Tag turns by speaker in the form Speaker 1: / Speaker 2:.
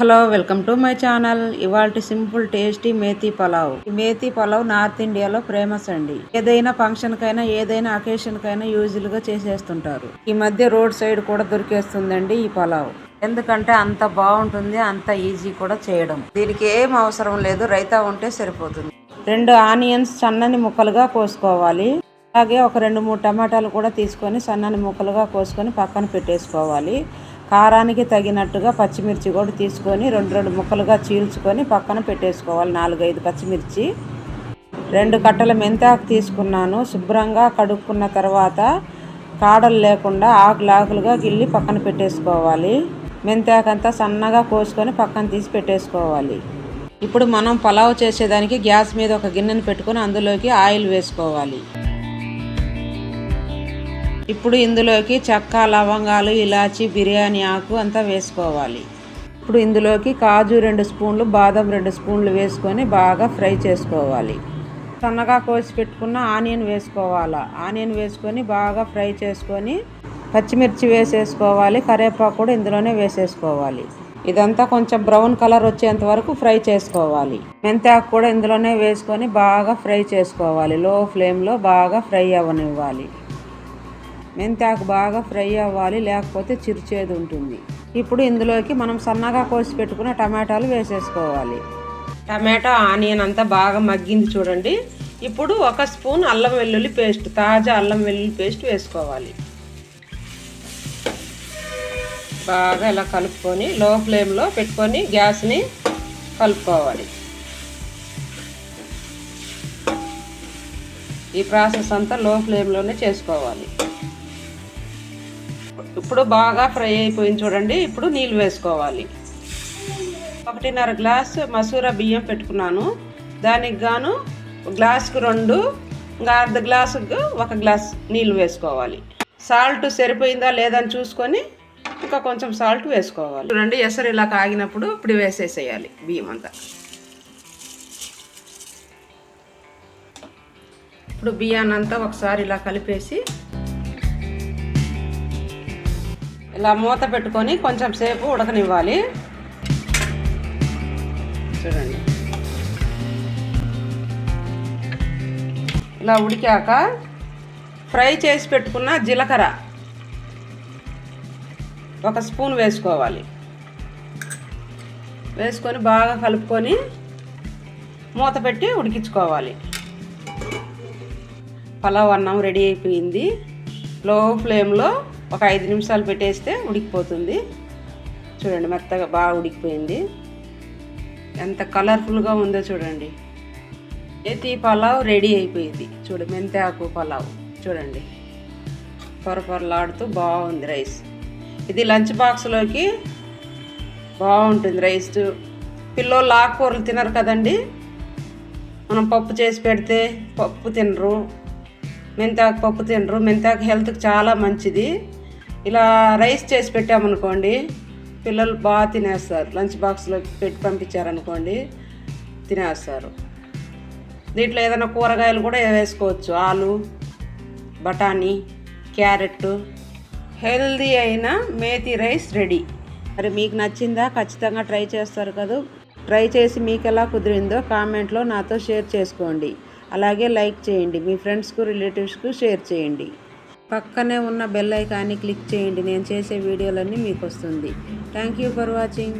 Speaker 1: Hello welcome to my channel. ఇవాళ simple tasty methi pulao. ఈ methi pulao north ఇండియాలో ఫేమస్ అండి. ఏదైనా ఫంక్షన్ కైనా ఏదైనా అకేషన్ కైనా యూజువల్గా చేసేస్తుంటారు. ఈ మధ్య రోడ్ సైడ్ కూడా దొరికేస్తుందండి ఈ పలావ్. ఎందుకంటే అంత బాగుంటుంది అంత ఈజీ కూడా చేయడం. దీనికి ఏం అవసరం లేదు రైతా ఉంటే సరిపోతుంది. రెండు ఆనియన్స్ సన్నని ముక్కలుగా కోసుకోవాలి. అలాగే ఒక రెండు మూడు టమాటాలు కూడా తీసుకొని సన్నని ముక్కలుగా కోసుకొని పక్కన పెట్టేసుకోవాలి. కారానికి తగినట్టుగా పచ్చిమిర్చి కూడా తీసుకొని రెండు రెండు ముక్కలుగా చీల్చుకొని పక్కన పెట్టేసుకోవాలి. నాలుగైదు పచ్చిమిర్చి. రెండు కట్టల మెంతాకు తీసుకున్నాను. శుభ్రంగా కడుక్కున్న తర్వాత కాడలు లేకుండా ఆకులాకులుగా గిల్లి పక్కన పెట్టేసుకోవాలి. మెంతాకంతా సన్నగా కోసుకొని పక్కన తీసి పెట్టేసుకోవాలి. ఇప్పుడు మనం పలావ్ చేసేదానికి గ్యాస్ మీద ఒక గిన్నెను పెట్టుకొని అందులోకి ఆయిల్ వేసుకోవాలి. ఇప్పుడు ఇందులోకి చెక్క లవంగాలు ఇలాచి బిర్యానీ ఆకు అంతా వేసుకోవాలి. ఇప్పుడు ఇందులోకి కాజు రెండు స్పూన్లు బాదం రెండు స్పూన్లు వేసుకొని బాగా ఫ్రై చేసుకోవాలి. సన్నగా కోసి పెట్టుకున్న ఆనియన్ వేసుకోవాలి? ఆనియన్ వేసుకొని బాగా ఫ్రై చేసుకొని పచ్చిమిర్చి వేసేసుకోవాలి. కరివేపాకు కూడా ఇందులోనే వేసేసుకోవాలి. ఇదంతా కొంచెం బ్రౌన్ కలర్ వచ్చేంత వరకు ఫ్రై చేసుకోవాలి. మెంతాకు కూడా ఇందులోనే వేసుకొని బాగా ఫ్రై చేసుకోవాలి. లో ఫ్లేమ్లో బాగా ఫ్రై అవ్వనివ్వాలి. మెంతాకు బాగా ఫ్రై అవ్వాలి లేకపోతే చిరుచేది ఉంటుంది. ఇప్పుడు ఇందులోకి మనం సన్నగా కోసి పెట్టుకున్న టమాటాలు వేసేసుకోవాలి. టమాటా ఆనియన్ అంతా బాగా మగ్గింది చూడండి. ఇప్పుడు ఒక స్పూన్ అల్లం వెల్లుల్లి పేస్ట్ తాజా అల్లం వెల్లుల్లి పేస్ట్ వేసుకోవాలి. బాగా ఇలా కలుపుకొని లో ఫ్లేమ్లో పెట్టుకొని గ్యాస్ని కలుపుకోవాలి. ఈ ప్రాసెస్ అంతా లో ఫ్లేమ్లోనే చేసుకోవాలి. ఇప్పుడు బాగా ఫ్రై అయిపోయింది చూడండి. ఇప్పుడు నీళ్ళు వేసుకోవాలి. ఒకటిన్నర గ్లాస్ మసూర బియ్యం పెట్టుకున్నాను. దానికి గాను గ్లాస్కు రెండు ఇంకా అర్ధ గ్లాసుకు ఒక గ్లాస్ నీళ్ళు వేసుకోవాలి. సాల్ట్ సరిపోయిందా లేదని చూసుకొని ఇంకా కొంచెం సాల్ట్ వేసుకోవాలి. చూడండి ఎసరు ఇలా కాగినప్పుడు ఇప్పుడు వేసేసేయాలి బియ్యం అంతా. ఇప్పుడు బియ్యాన్ని అంతా ఒకసారి ఇలా కలిపేసి ఇలా మూత పెట్టుకొని కొంచెం సేపు ఉడకనివ్వాలి. చూడండి. ఇలా ఉడికాక ఫ్రై చేసి పెట్టుకున్న జీలకర్ర ఒక స్పూన్ వేసుకోవాలి. వేసుకొని బాగా కలుపుకొని మూత పెట్టి ఉడికించుకోవాలి. పలావ్ అన్నం రెడీ అయిపోయింది. లో ఫ్లేమ్లో ఒక ఐదు నిమిషాలు పెట్టేస్తే ఉడికిపోతుంది. చూడండి మెత్తగా బాగా ఉడికిపోయింది. ఎంత కలర్ఫుల్గా ఉందో చూడండి. ఏతి పలావ్ రెడీ అయిపోయింది. చూడు మెంతాకు పలావ్. చూడండి. పొర పొరలాడుతూ బాగుంది రైస్. ఇది లంచ్ బాక్స్లోకి బాగుంటుంది రైస్. పిల్లోళ్ళు ఆకుకూరలు తినరు కదండి. మనం పప్పు చేసి పెడితే పప్పు తినరు. మెంతాకు పప్పు తినరు. మెంతాకు హెల్త్కి చాలా మంచిది. ఇలా రైస్ చేసి పెట్టామనుకోండి పిల్లలు బాగా తినేస్తారు. లంచ్ బాక్స్లో పెట్టి పంపించారనుకోండి తినేస్తారు. దీంట్లో ఏదైనా కూరగాయలు కూడా వేసుకోవచ్చు. ఆలు బఠానీ క్యారెట్ హెల్దీ అయిన మేతి రైస్ రెడీ. మరి మీకు నచ్చిందా? ఖచ్చితంగా ట్రై చేస్తారు కదా? ట్రై చేసి మీకు ఎలా కుదిరిందో కామెంట్లో నాతో షేర్ చేసుకోండి. అలాగే లైక్ చేయండి. మీ ఫ్రెండ్స్కు రిలేటివ్స్కు షేర్ చేయండి. పక్కనే ఉన్న బెల్ ఐకాన్ని క్లిక్ చేయండి. నేను చేసే వీడియోలన్నీ మీకు వస్తుంది. Thank you for watching